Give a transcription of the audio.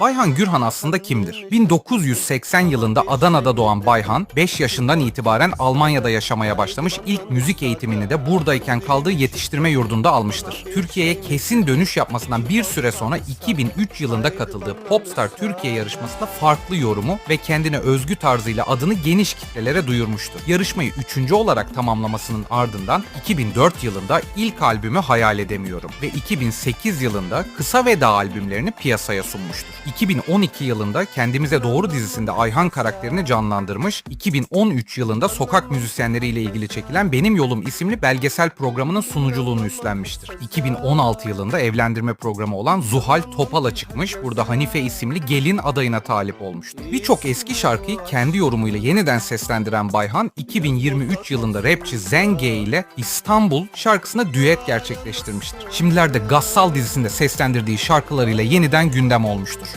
Bayhan Gürhan aslında kimdir? 1980 yılında Adana'da doğan Bayhan, 5 yaşından itibaren Almanya'da yaşamaya başlamış, ilk müzik eğitimini de buradayken kaldığı yetiştirme yurdunda almıştır. Türkiye'ye kesin dönüş yapmasından bir süre sonra 2003 yılında katıldığı Popstar Türkiye yarışmasında farklı yorumu ve kendine özgü tarzıyla adını geniş kitlelere duyurmuştur. Yarışmayı 3. olarak tamamlamasının ardından 2004 yılında ilk albümü Hayal Edemiyorum ve 2008 yılında kısa veda albümlerini piyasaya sunmuştur. 2012 yılında Kendimize Doğru dizisinde Ayhan karakterini canlandırmış, 2013 yılında sokak müzisyenleriyle ilgili çekilen Benim Yolum isimli belgesel programının sunuculuğunu üstlenmiştir. 2016 yılında evlendirme programı olan Zuhal Topal'a çıkmış, burada Hanife isimli gelin adayına talip olmuştur. Birçok eski şarkıyı kendi yorumuyla yeniden seslendiren Bayhan, 2023 yılında rapçi Zenge ile İstanbul şarkısına düet gerçekleştirmiştir. Şimdilerde Gassal dizisinde seslendirdiği şarkılarıyla yeniden gündem olmuştur.